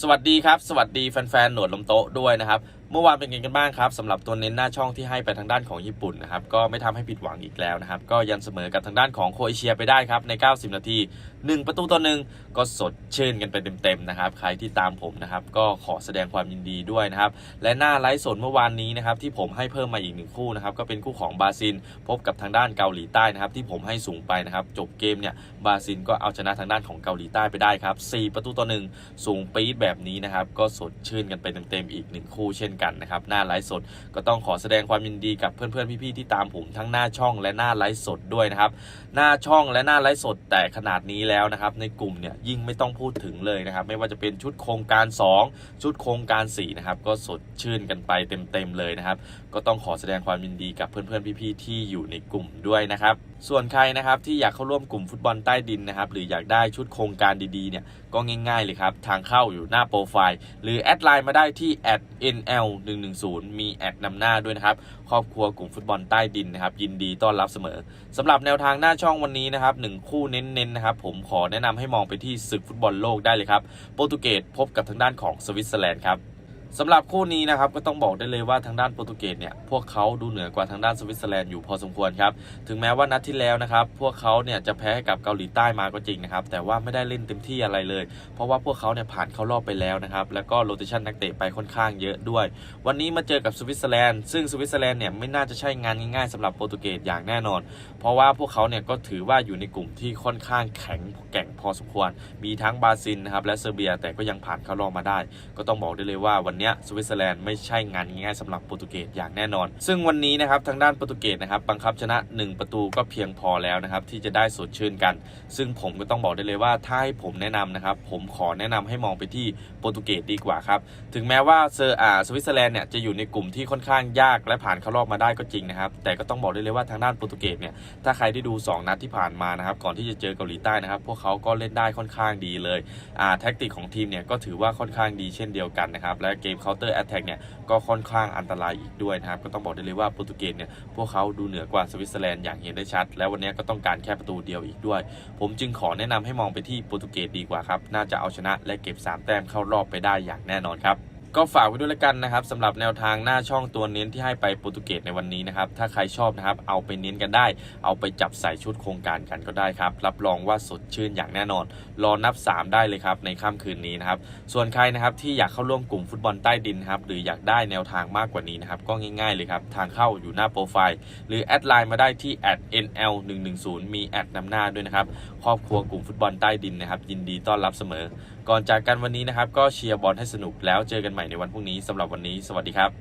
สวัสดีครับ สวัสดีแฟนๆ หนวดลมโต๊ะด้วยนะครับเมื่อวานเป็นไงกันบ้างครับสำหรับตัวเน้นหน้าช่องที่ให้ไปทางด้านของญี่ปุ่นนะครับก็ไม่ทำให้ผิดหวังอีกแล้วนะครับก็ยันเสมอกับทางด้านของโคเอเชียไปได้ครับใน 90 นาที 1 ประตูต่อหนึ่งก็สดชื่นกันไปเต็มๆนะครับใครที่ตามผมนะครับก็ขอแสดงความยินดีด้วยนะครับและหน้าไลฟ์สดเมื่อวานนี้นะครับที่ผมให้เพิ่มมาอีกหนึ่งคู่นะครับก็เป็นคู่ของบราซิล พบกับทางด้านเกาหลีใต้นะครับที่ผมให้สูงไปนะครับจบเกมเนี่ยบราซิลก็เอาชนะทางด้านของเกาหลีใต้ไปได้ครับ4ประตูต่อหนึ่งสูงปี๊ดแบบนี้นะครับก็สดชื่นกันไปเต็มๆอีกหนึ่งคู่เช่นกันนะครับหน้าไลฟ์สด ก็ต้องขอแสดงความยินดีกับเพื่อนๆพี่ๆที่ตามผมทั้งหน้าช่องและหน้าไลฟ์สดด้วยนะครับหน้าช่องและหน้าไลฟ์สดแต่ขนาดนี้แล้วนะครับในกลุ่มเนี่ยยิ่งไม่ต้องพูดถึงเลยนะครับไม่ว่าจะเป็นชุดโครงการ 2 ชุดโครงการ4นะครับก็สดชื่นกันไปเต็มๆเลยนะครับก็ต้องขอแสดงความยินดีกับเพื่อนๆพี่ๆที่อยู่ในกลุ่มด้วยนะครับส่วนใครนะครับที่อยากเข้าร่วมกลุ่มฟุตบอลใต้ดินนะครับหรืออยากได้ชุดโครงการดีๆเนี่ยก็ง่ายๆเลยครับทางเข้าอยู่หน้าโปรไฟล์ หรือแอดไลน์มาได้ที่ @nl 1 1 0 มีแอดนำหน้าด้วยนะครับ ครอบครัวกลุ่มฟุตบอลใต้ดินนะครับ ยินดีต้อนรับเสมอสำหรับแนวทางหน้าช่องวันนี้นะครับหนึ่งคู่เน้นๆนะครับผมขอแนะนำให้มองไปที่ศึกฟุตบอลโลกได้เลยครับโปรตุเกสพบกับทางด้านของสวิตเซอร์แลนด์ครับ สำหรับคู่นี้นะครับก็ต้องบอกได้เลยว่าทางด้านโปรตุเกสเนี่ยพวกเขาดูเหนือกว่าทางด้านสวิตเซอร์แลนด์อยู่พอสมควรครับถึงแม้ว่านัดที่แล้วนะครับพวกเขาเนี่ยจะแพ้กับเกาหลีใต้มาก็จริงนะครับแต่ว่าไม่ได้เล่นเต็มที่อะไรเลย เพราะว่าพวกเขาเนี่ยผ่านเข้ารอบไปแล้วนะครับแล้วก็โรเตชันนักเตะไปค่อนข้างเยอะด้วย วันนี้มาเจอกับสวิตเซอร์แลนด์ซึ่งสวิตเซอร์แลนด์เนี่ยไม่น่าจะใช่งานง่ายๆสำหรับโปรตุเกสอย่างแน่นอน เพราะว่าพวกเขาเนี่ยก็ถือว่าอยู่ในกลุ่มที่ค่อนข้างแข็งแกร่ง อสมควร มีทั้งบราซิลนะครับและเซอร์เบีย แต่ก็ยังผ่านเข้ารอบมาได้ ก็ต้องบอกได้เลยว่าวันนี้สวิตเซอร์แลนด์ไม่ใช่งานง่ายๆสำหรับโปรตุเกสอย่างแน่นอน ซึ่งวันนี้นะครับทางด้านโปรตุเกสนะครับบังคับชนะ 1 ประตูก็เพียงพอแล้วนะครับที่จะได้สดชื่นกัน ซึ่งผมก็ต้องบอกได้เลยว่าถ้าให้ผมแนะนำนะครับผมขอแนะนำให้มองไปที่โปรตุเกสดีกว่าครับถึงแม้ว่าเซอร์อาสวิตเซอร์แลนด์เนี่ยจะอยู่ในกลุ่มที่ค่อนข้างยากและผ่านเข้ารอบมาได้ก็จริงนะครับแต่ก็ต้องบอกได้เลยว่าทางด้านโปรตุเกสเนี่ยถ้าใครได้ดู 2 นัดที่ผ่านมานะครับก่อนที่จะเจอเกาหลีใต้นะครับพวกเขาก็เล่นได้ค่อนข้างดีเลยอ่าแท็กติกของทีมเนี่ยก็ถือว่าค่อนข้างดีเช่นเดียวกันนะครับและเกมเคาน์เตอร์แอตแทกเนี่ยก็ค่อนข้างอันตรายอีกด้วยนะครับก็ต้องบอกได้เลยว่าโปรตุเกสเนี่ยพวกเขาดูเหนือกว่าสวิตเซอร์แลนด์อย่างเห็นได้ชัด และวันนี้ก็ต้องการแค่ประตูเดียวอีกด้วย ผมจึงขอแนะนำให้มองไปที่โปรตุเกสดีกว่าครับน่าจะเอาชนะและเก็บสามแต้มเข้ารอบไปได้อย่างแน่นอนครับ ก็ฝากไว้ด้วยละกันนะครับสำหรับแนวทางหน้าช่องตัวเน้นที่ให้ไปโปรตุเกสในวันนี้นะครับถ้าใครชอบนะครับเอาไปเน้นกันได้ เอาไปจับใส่ชุดโครงการกันก็ได้ครับรับรองว่าสดชื่นอย่างแน่นอน รอนับ 3 ได้เลยครับในค่ำคืนนี้นะครับส่วนใครนะครับที่อยากเข้าร่วมกลุ่มฟุตบอลใต้ดินครับหรืออยากได้แนวทางมากกว่านี้นะครับก็ง่ายๆเลยครับทางเข้าอยู่หน้าโปรไฟล์หรือแอดไลน์มาได้ที่ @nl 1 1 0 มีแอดนำหน้าด้วยนะครับครอบครัวกลุ่มฟุตบอลใต้ดินนะครับยินดีต้อนรับเสมอ ก่อนจากกันวันนี้นะครับ ก็เชียร์บอลให้สนุกแล้วเจอกันใหม่ในวันพรุ่งนี้สำหรับวันนี้ สวัสดีครับ